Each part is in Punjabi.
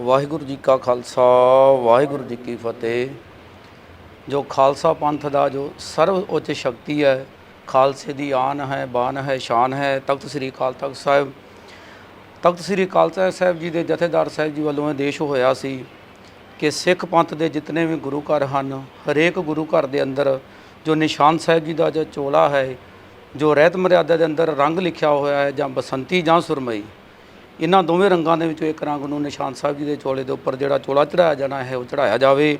ਵਾਹਿਗੁਰੂ ਜੀ ਕਾ ਖਾਲਸਾ, ਵਾਹਿਗੁਰੂ ਜੀ ਕੀ ਫਤਿਹ। ਜੋ ਖਾਲਸਾ ਪੰਥ ਦਾ ਜੋ ਸਰਵ ਉੱਚ ਸ਼ਕਤੀ ਹੈ, ਖਾਲਸੇ ਦੀ ਆਨ ਹੈ, ਬਾਨ ਹੈ, ਸ਼ਾਨ ਹੈ, ਤਖਤ ਸ੍ਰੀ ਅਕਾਲ ਤਖਤ ਸਾਹਿਬ। ਤਖਤ ਸ੍ਰੀ ਅਕਾਲ ਸਾਹਿਬ ਜੀ ਦੇ ਜਥੇਦਾਰ ਸਾਹਿਬ ਜੀ ਵੱਲੋਂ ਆਦੇਸ਼ ਹੋਇਆ ਸੀ ਕਿ ਸਿੱਖ ਪੰਥ ਦੇ ਜਿਤਨੇ ਵੀ ਗੁਰੂ ਘਰ ਹਨ, ਹਰੇਕ ਗੁਰੂ ਘਰ ਦੇ ਅੰਦਰ ਜੋ ਨਿਸ਼ਾਨ ਸਾਹਿਬ ਜੀ ਦਾ ਜੋ ਚੋਲਾ ਹੈ, ਜੋ ਰਹਿਤ ਮਰਿਆਦਾ ਦੇ ਅੰਦਰ ਰੰਗ ਲਿਖਿਆ ਹੋਇਆ ਹੈ ਜਾਂ ਬਸੰਤੀ ਜਾਂ ਸੁਰਮਈ ਇਹਨਾਂ ਦੋਵੇਂ ਰੰਗਾਂ ਦੇ ਵਿੱਚੋਂ ਇੱਕ ਰੰਗ ਨੂੰ ਨਿਸ਼ਾਨ ਸਾਹਿਬ ਜੀ ਦੇ ਚੋਲੇ ਦੇ ਉੱਪਰ ਜਿਹੜਾ ਚੋਲਾ ਚੜਾਇਆ ਜਾਣਾ ਹੈ, ਉਹ ਚੜਾਇਆ ਜਾਵੇ।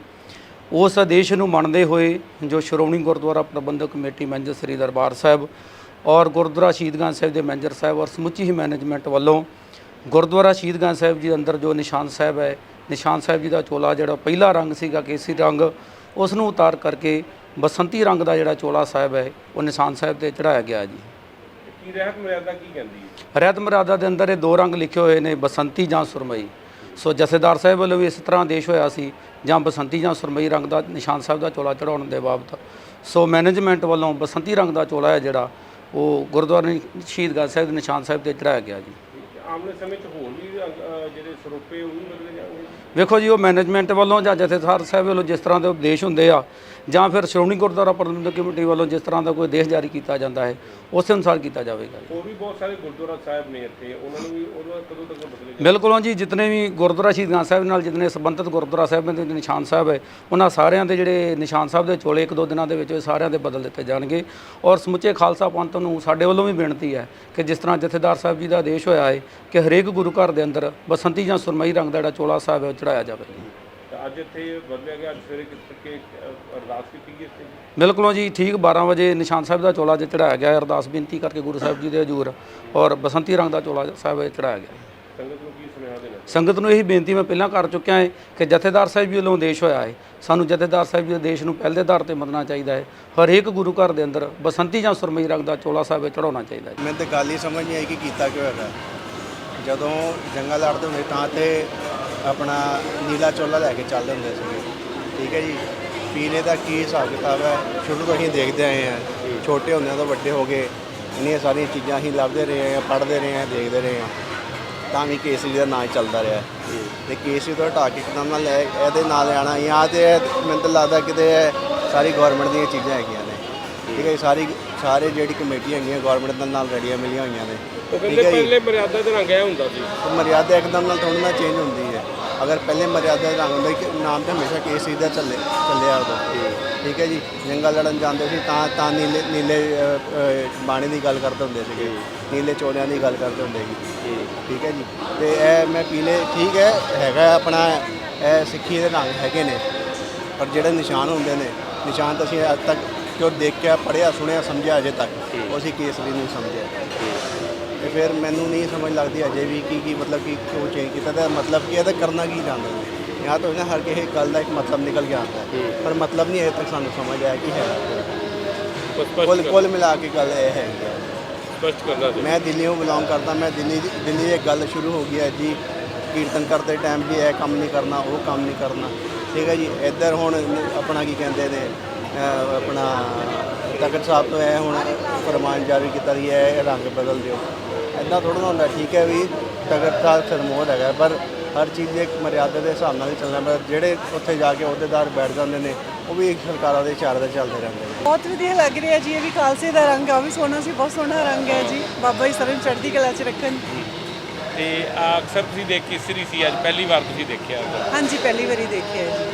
ਉਸ ਆਦੇਸ਼ ਨੂੰ ਮੰਨਦੇ ਹੋਏ ਜੋ ਸ਼੍ਰੋਮਣੀ ਗੁਰਦੁਆਰਾ ਪ੍ਰਬੰਧਕ ਕਮੇਟੀ ਮੈਨੇਜਰ ਸ੍ਰੀ ਦਰਬਾਰ ਸਾਹਿਬ ਔਰ ਗੁਰਦੁਆਰਾ ਸ਼ਹੀਦਗੰਜ ਸਾਹਿਬ ਦੇ ਮੈਨੇਜਰ ਸਾਹਿਬ ਔਰ ਸਮੁੱਚੀ ਹੀ ਮੈਨੇਜਮੈਂਟ ਵੱਲੋਂ ਗੁਰਦੁਆਰਾ ਸ਼ਹੀਦਗੰਜ ਸਾਹਿਬ ਜੀ ਦੇ ਅੰਦਰ ਜੋ ਨਿਸ਼ਾਨ ਸਾਹਿਬ ਹੈ, ਨਿਸ਼ਾਨ ਸਾਹਿਬ ਜੀ ਦਾ ਚੋਲਾ ਜਿਹੜਾ ਪਹਿਲਾ ਰੰਗ ਸੀਗਾ ਕੇਸਰੀ ਰੰਗ, ਉਸ ਨੂੰ ਉਤਾਰ ਕਰਕੇ ਬਸੰਤੀ ਰੰਗ ਦਾ ਜਿਹੜਾ ਚੋਲਾ ਸਾਹਿਬ ਹੈ, ਉਹ ਨਿਸ਼ਾਨ ਸਾਹਿਬ ਤੇ ਚੜਾਇਆ ਗਿਆ ਜੀ। ਕੀ ਰਹਿਤ ਮਰਿਆਦਾ ਕੀ ਕਹਿੰਦੀ ਹੈ? ਰਹਿਤ ਮਰਿਆਦਾ ਦੇ ਅੰਦਰ ਇਹ ਦੋ ਰੰਗ ਲਿਖੇ ਹੋਏ ਨੇ ਬਸੰਤੀ ਜਾਂ ਸੁਰਮਈ। ਸੋ ਜਥੇਦਾਰ ਸਾਹਿਬ ਵੱਲੋਂ ਵੀ ਇਸ ਤਰ੍ਹਾਂ ਆਦੇਸ਼ ਹੋਇਆ ਸੀ ਜਾਂ ਬਸੰਤੀ ਜਾਂ ਸੁਰਮਈ ਰੰਗ ਦਾ ਨਿਸ਼ਾਨ ਸਾਹਿਬ ਦਾ ਚੋਲਾ ਚੜਾਉਣ ਦੇ ਬਾਬਤ। ਸੋ ਮੈਨੇਜਮੈਂਟ ਵੱਲੋਂ ਬਸੰਤੀ ਰੰਗ ਦਾ ਚੋਲਾ ਹੈ ਜਿਹੜਾ ਉਹ ਗੁਰਦੁਆਰਾ ਸ਼ਹੀਦਗੰਜ ਸਾਹਿਬ ਦੇ ਨਿਸ਼ਾਨ ਸਾਹਿਬ ਤੇ ਚੜਾਇਆ ਗਿਆ ਜੀ। ਆਮਨੇ ਸਮੇਂ 'ਚ ਹੋਰ ਵੀ ਅ, ਜਿਹੜੇ ਸਰੋਪੇ ਉਹ ਵੀ ਬਦਲੇ ਜਾਣਗੇ? ਵੇਖੋ ਜੀ ਉਹ ਮੈਨੇਜਮੈਂਟ ਵੱਲੋਂ ਜਾਂ ਜਥੇਦਾਰ ਸਾਹਿਬ ਵੱਲੋਂ ਜਿਸ ਤਰ੍ਹਾਂ ਦੇ ਉਪਦੇਸ਼ ਹੁੰਦੇ ਆ ਜਾਂ ਫਿਰ ਸ਼੍ਰੋਮਣੀ ਗੁਰਦੁਆਰਾ ਪ੍ਰਬੰਧਕ ਕਮੇਟੀ ਵੱਲੋਂ ਜਿਸ ਤਰ੍ਹਾਂ ਦਾ ਕੋਈ ਆਦੇਸ਼ ਜਾਰੀ ਕੀਤਾ ਜਾਂਦਾ ਹੈ ਉਸ ਅਨੁਸਾਰ ਕੀਤਾ ਜਾਵੇਗਾ। ਹੋਰ ਵੀ ਬਹੁਤ ਸਾਰੇ ਗੁਰਦੁਆਰਾ ਸਾਹਿਬ ਨੇ ਇੱਥੇ ਉਹਨਾਂ ਨੂੰ ਵੀ ਉਹਨਾਂ ਕਦੋਂ ਤੱਕ ਬਦਲੇ ਬਿਲਕੁਲ ਜੀ ਜਿਤਨੇ ਵੀ ਗੁਰਦੁਆਰਾ ਸ਼ਹੀਦਾਂ ਸਾਹਿਬ ਨਾਲ ਜਿਤਨੇ ਸੰਬੰਧਿਤ ਗੁਰਦੁਆਰਾ ਸਾਹਿਬਾਂ ਦੇ ਨਿਸ਼ਾਨ ਸਾਹਿਬ ਹੈ ਉਹਨਾਂ ਸਾਰਿਆਂ ਦੇ ਜਿਹੜੇ ਨਿਸ਼ਾਨ ਸਾਹਿਬ ਦੇ ਚੋਲੇ ਇੱਕ ਦੋ ਦਿਨਾਂ ਦੇ ਵਿੱਚ ਸਾਰਿਆਂ ਦੇ ਬਦਲ ਦਿੱਤੇ ਜਾਣਗੇ। ਔਰ ਸਮੁੱਚੇ ਖਾਲਸਾ ਪੰਥ ਨੂੰ ਸਾਡੇ ਵੱਲੋਂ ਵੀ ਬੇਨਤੀ ਹੈ ਕਿ ਜਿਸ ਤਰ੍ਹਾਂ ਜਥੇਦਾਰ ਸਾਹਿਬ ਜੀ ਦਾ ਆਦੇਸ਼ ਹੋਇਆ ਹੈ ਕਿ ਹਰੇਕ ਗੁਰੂ ਘਰ ਦੇ ਅੰਦਰ ਬਸੰਤੀ ਜਾਂ ਸੁਰਮਈ ਰੰਗ ਦਾ ਜਿਹੜਾ ਚੋਲਾ ਸਾਹਿਬ ਹੈ ਉਹ ਚੜਾਇਆ ਜਾਵੇ। ਅੱਜ ਇੱਥੇ ਬਦਲਿਆ ਗਿਆ ਅੱਜ ਸਵੇਰੇ ਕਿਤੇ ਕਿ ਅਰਦਾਸ ਕੀਤੀ ਗਈ ਇੱਥੇ? ਬਿਲਕੁਲ ਜੀ ਠੀਕ 12 ਵਜੇ ਨਿਸ਼ਾਨ ਸਾਹਿਬ ਦਾ ਚੋਲਾ ਜੇ ਚੜਾਇਆ ਗਿਆ। ਅਰਦਾਸ ਬੇਨਤੀ ਕਰਕੇ ਗੁਰੂ ਸਾਹਿਬ ਜੀ ਦੇ ਹਜ਼ੂਰ ਔਰ ਬਸੰਤੀ ਰੰਗ ਦਾ ਚੋਲਾ ਸਾਹਿਬ ਚੜਾਇਆ ਗਿਆ। ਸੰਗਤ ਨੂੰ ਕੀ ਸੁਨੇਹਾ ਦੇਣਾ ਸੰਗਤ ਨੂੰ ਇਹੀ ਬੇਨਤੀ ਮੈਂ ਪਹਿਲਾਂ ਕਰ ਚੁੱਕਿਆ ਹਾਂ ਕਿ ਜਥੇਦਾਰ ਸਾਹਿਬ ਜੀ ਵੱਲੋਂ ਆਦੇਸ਼ ਹੋਇਆ ਹੈ ਸਾਨੂੰ ਜਥੇਦਾਰ ਸਾਹਿਬ ਜੀ ਦੇ ਆਦੇਸ਼ ਨੂੰ ਪਹਿਲ ਦੇ ਆਧਾਰ ਤੇ ਮੰਨਣਾ ਚਾਹੀਦਾ ਹੈ ਹਰੇਕ ਗੁਰੂ ਘਰ ਦੇ ਅੰਦਰ ਬਸੰਤੀ ਜਾਂ ਸੁਰਮਈ ਰੰਗ ਦਾ ਚੋਲਾ ਸਾਹਿਬ ਚੜਾਉਣਾ ਚਾਹੀਦਾ ਹੈ ਮੈਨੂੰ ਤਾਂ ਗੱਲ ਹੀ ਸਮਝ ਨਹੀਂ ਆਈ ਕਿ ਕੀਤਾ ਕਿਉਂ ਹੈਗਾ। ਜਦੋਂ ਜੰਗਲ ਲੜਦੇ ਹੁੰਦੇ ਤਾਂ ਤੇ ਆਪਣਾ ਨੀਲਾ ਚੋਲਾ ਲੈ ਕੇ ਚੱਲਦੇ ਹੁੰਦੇ ਸੀਗੇ। ਠੀਕ ਹੈ ਜੀ? ਪੀਣੇ ਦਾ ਕੀ ਹਿਸਾਬ ਕਿਤਾਬ ਹੈ? ਸ਼ੁਰੂ ਤੋਂ ਅਸੀਂ ਦੇਖਦੇ ਆਏ ਹਾਂ। ਛੋਟੇ ਹੁੰਦਿਆਂ ਤੋਂ ਵੱਡੇ ਹੋ ਗਏ ਇੰਨੀਆਂ ਸਾਰੀਆਂ ਚੀਜ਼ਾਂ ਅਸੀਂ ਲੱਭਦੇ ਰਹੇ ਹਾਂ ਪੜ੍ਹਦੇ ਰਹੇ ਹਾਂ ਦੇਖਦੇ ਰਹੇ ਹਾਂ। ਤਾਂ ਵੀ ਕੇਸਰੀ ਦਾ ਨਾਂ ਚੱਲਦਾ ਰਿਹਾ। ਤੇ ਕੇਸਰੀ ਤੋਂ ਹਟਾ ਕੇ ਇੱਕਦਮ ਨਾਲ ਲੈ ਇਹਦੇ ਨਾਲ ਆਣਾ ਜਾਂ ਤੇ ਇਹ ਮੈਨੂੰ ਤਾਂ ਲੱਗਦਾ ਕਿਤੇ ਸਾਰੀ ਗਵਰਨਮੈਂਟ ਦੀਆਂ ਚੀਜ਼ਾਂ ਹੈਗੀਆਂ ਨੇ। ਠੀਕ ਹੈ ਸਾਰੀ ਸਾਰੇ ਜਿਹੜੀ ਕਮੇਟੀ ਹੈਗੀਆਂ ਗਵਰਨਮੈਂਟ ਦੇ ਨਾਲ ਰੈਡੀਆਂ ਮਿਲੀਆਂ ਹੋਈਆਂ ਨੇ। ਉਹ ਕਹਿੰਦੇ ਪਹਿਲੇ ਮਰਿਆਦਾ ਦੇ ਰੰਗ ਇਹ ਹੁੰਦਾ ਸੀ। ਤੇ ਮਰਿਆਦਾ ਇੱਕਦਮ ਨਾਲ ਥੋੜ੍ਹੀ ਨਾਲ ਚੇਂਜ ਹੁੰਦੀ ਅਗਰ ਪਹਿਲੇ ਮਰਿਆਦਾ ਦਾ ਹੁੰਦਾ ਕਿ ਨਾਮ ਤਾਂ ਹਮੇਸ਼ਾ ਕੇਸਰੀ ਦਾ ਚੱਲੇ ਚੱਲਿਆ ਉਦੋਂ। ਠੀਕ ਹੈ ਜੀ? ਜੰਗਲ ਲੜਨ ਜਾਂਦੇ ਸੀ ਤਾਂ ਤਾਂ ਨੀਲੇ ਨੀਲੇ ਬਾਣੇ ਦੀ ਗੱਲ ਕਰਦੇ ਹੁੰਦੇ ਸੀਗੇ। ਨੀਲੇ ਚੋਲਿਆਂ ਦੀ ਗੱਲ ਕਰਦੇ ਹੁੰਦੇ ਸੀ। ਠੀਕ ਹੈ ਜੀ? ਤੇ ਇਹ ਮੈਂ ਪੀਲੇ ਠੀਕ ਹੈ ਹੈਗਾ ਆਪਣਾ ਇਹ ਸਿੱਖੀ ਦੇ ਰੰਗ ਹੈਗੇ ਨੇ। ਪਰ ਜਿਹੜੇ ਨਿਸ਼ਾਨ ਹੁੰਦੇ ਨੇ ਨਿਸ਼ਾਨ ਤਾਂ ਅਸੀਂ ਅੱਜ ਤੱਕ ਕਿਉਂ ਦੇਖਿਆ ਪੜ੍ਹਿਆ ਸੁਣਿਆ ਸਮਝਿਆ ਅਜੇ ਤੱਕ। ਉਹ ਅਸੀਂ ਕੇਸਰੀ ਨਹੀਂ ਸਮਝਿਆ। ਤੇ ਫਿਰ ਮੈਨੂੰ ਨਹੀਂ ਸਮਝ ਲੱਗਦੀ ਅਜੇ ਵੀ ਕੀ ਕੀ ਮਤਲਬ ਕਿ ਕਿਉਂ ਚੇਂਜ ਕੀਤਾ ਤੇ ਮਤਲਬ ਕੀ ਹੈ ਤੇ ਕਰਨਾ ਕੀ ਚਾਹੁੰਦੇ ਨੇ ਜਾਂ ਤਾਂ ਨਾ ਹਰ ਕਿਸੇ ਗੱਲ ਦਾ ਇੱਕ ਮਤਲਬ ਨਿਕਲ ਕੇ ਆਉਂਦਾ ਹੈ। ਪਰ ਮਤਲਬ ਨਹੀਂ ਅਜੇ ਤੱਕ ਸਾਨੂੰ ਸਮਝ ਆਇਆ ਕੀ ਹੈ। ਕੁੱਲ ਕੁੱਲ ਮਿਲਾ ਕੇ ਗੱਲ ਇਹ ਹੈ। ਸਪਸ਼ਟ ਕਰਨਾ ਸੀ। ਮੈਂ ਦਿੱਲੀੋਂ ਬਿਲੋਂਗ ਕਰਦਾ ਮੈਂ ਦਿੱਲੀ ਦਿੱਲੀ ਇੱਕ ਗੱਲ ਸ਼ੁਰੂ ਹੋ ਗਈ ਹੈ ਜੀ। ਕੀਰਤਨ ਕਰਦੇ ਟਾਈਮ ਵੀ ਇਹ ਕੰਮ ਨਹੀਂ ਕਰਨਾ ਉਹ ਕੰਮ ਨਹੀਂ ਕਰਨਾ। ਠੀਕ ਹੈ ਜੀ ਇੱਧਰ ਹੁਣ ਆਪਣਾ ਕੀ ਕਹਿੰਦੇ ਨੇ ਆਪਣਾ ਤਖਤ ਸਾਹਿਬ ਤੋਂ ਇਹ ਹੁਣ ਫਰਮਾਨ ਜਾਰੀ ਕੀਤਾ ਰਹੀ ਹੈ ਇਹ ਰੰਗ ਬਦਲ ਦਿਓ। ਇੱਦਾਂ ਥੋੜ੍ਹਾ ਨਾ ਹੁੰਦਾ ਠੀਕ ਹੈ ਵੀ ਤਖਤ ਸਾਹਿਬ ਸਰਮੋਦ ਹੈਗਾ ਪਰ ਹਰ ਚੀਜ਼ ਦੀ ਇੱਕ ਮਰਿਆਦਾ ਦੇ ਹਿਸਾਬ ਨਾਲ ਹੀ ਚੱਲਣਾ ਪਰ ਜਿਹੜੇ ਉੱਥੇ ਜਾ ਕੇ ਅਹੁਦੇਦਾਰ ਬੈਠ ਜਾਂਦੇ ਨੇ ਉਹ ਵੀ ਸਰਕਾਰਾਂ ਦੇ ਇਸ਼ਾਰੇ ਤੇ ਚੱਲਦੇ ਰਹਿੰਦੇ ਨੇ। ਬਹੁਤ ਵਧੀਆ ਲੱਗ ਰਿਹਾ ਜੀ ਇਹ ਵੀ ਖਾਲਸੇ ਦਾ ਰੰਗ ਆ ਉਹ ਵੀ ਸੋਹਣਾ ਸੀ ਬਹੁਤ ਸੋਹਣਾ ਰੰਗ ਹੈ ਜੀ। ਬਾਬਾ ਜੀ ਸਰਨ ਚੜ੍ਹਦੀ ਕਲਾ 'ਚ ਰੱਖਣ। ਤੇ ਅਕਸਰ ਤੁਸੀਂ ਦੇਖ ਕੇ ਸ੍ਰੀ ਸੀ ਅੱਜ ਪਹਿਲੀ ਵਾਰ ਤੁਸੀਂ ਦੇਖਿਆ। ਹਾਂਜੀ ਪਹਿਲੀ ਵਾਰੀ ਦੇਖਿਆ ਜੀ।